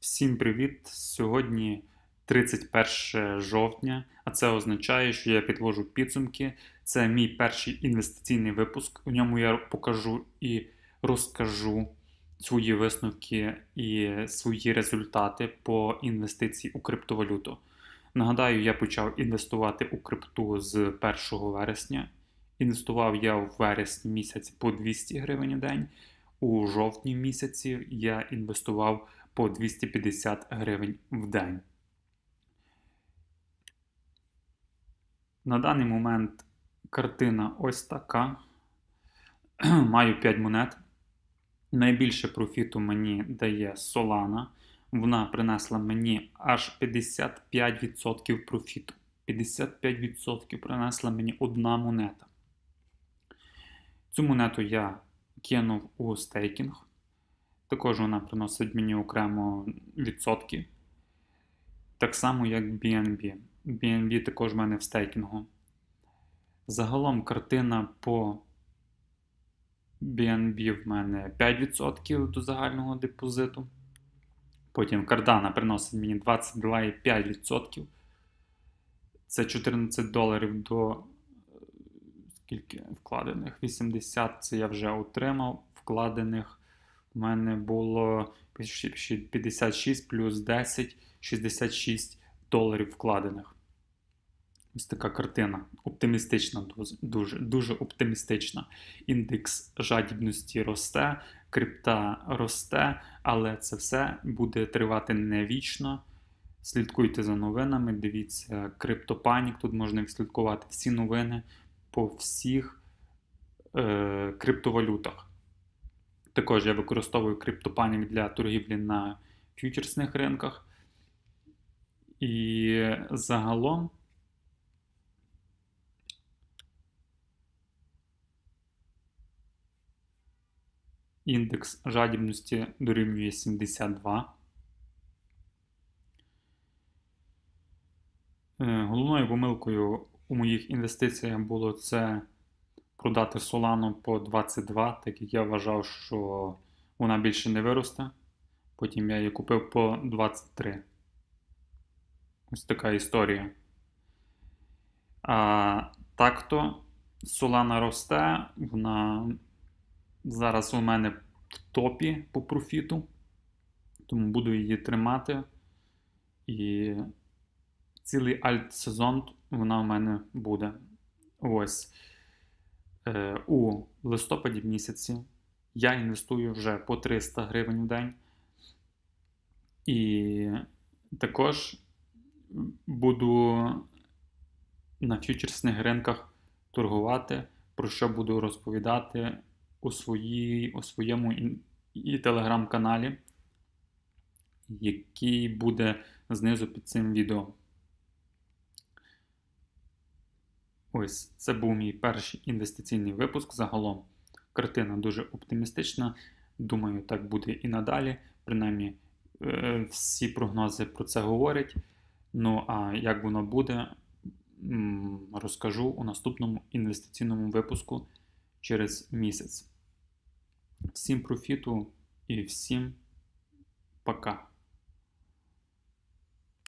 Всім привіт! Сьогодні 31 жовтня, а це означає, що я підвожу підсумки. Це мій перший інвестиційний випуск. У ньому я покажу і розкажу свої висновки і свої результати по інвестиції у криптовалюту. Нагадаю, я почав інвестувати у крипту з 1 вересня. Інвестував я в вересні місяці по 200 гривень у день. У жовтні місяці я інвестував по 250 гривень в день. На даний момент картина ось така. Маю 5 монет. Найбільше профіту мені дає Solana. Вона принесла мені аж 55% профіту. 55% принесла мені одна монета. Цю монету я кинув у стейкінг. Також вона приносить мені окремо відсотки. Так само, як BNB. BNB також в мене в стейкінгу. Загалом картина по BNB в мене 5% до загального депозиту. Потім Cardano приносить мені 22,5%. Це 14 доларів до скільки вкладених? 80 це я вже отримав. Вкладених у мене було 56 плюс 10, 66 доларів вкладених. Ось така картина. Оптимістична, дуже, дуже оптимістична. Індекс жадібності росте, крипта росте, але це все буде тривати не вічно. Слідкуйте за новинами, дивіться CryptoPanic, Тут можна відслідкувати всі новини по всіх е, криптовалютах. Також я використовую CryptoPanic для торгівлі на фьючерсних ринках. І загалом індекс жадібності дорівнює 72. Е, головною помилкою у моїх інвестиціях було це продати Solana по 22, так як я вважав, що вона більше не виросте. Потім я її купив по 23. Ось така історія. А так-то Solana росте, вона зараз у мене в топі по профіту, тому буду її тримати. І цілий альт-сезон вона у мене буде. Ось. Е, у листопаді місяці я інвестую вже по 300 гривень в день. І також буду на фьючерсних ринках торгувати, про що буду розповідати у, свої, у своєму і, і телеграм-каналі, який буде знизу під цим відео. Ось це був мій перший інвестиційний випуск. Загалом картина дуже оптимістична. Думаю, так буде і надалі. Принаймні, е, всі прогнози про це говорять. Ну, а як воно буде, розкажу у наступному інвестиційному випуску через місяць. Всім профіту і всім пока!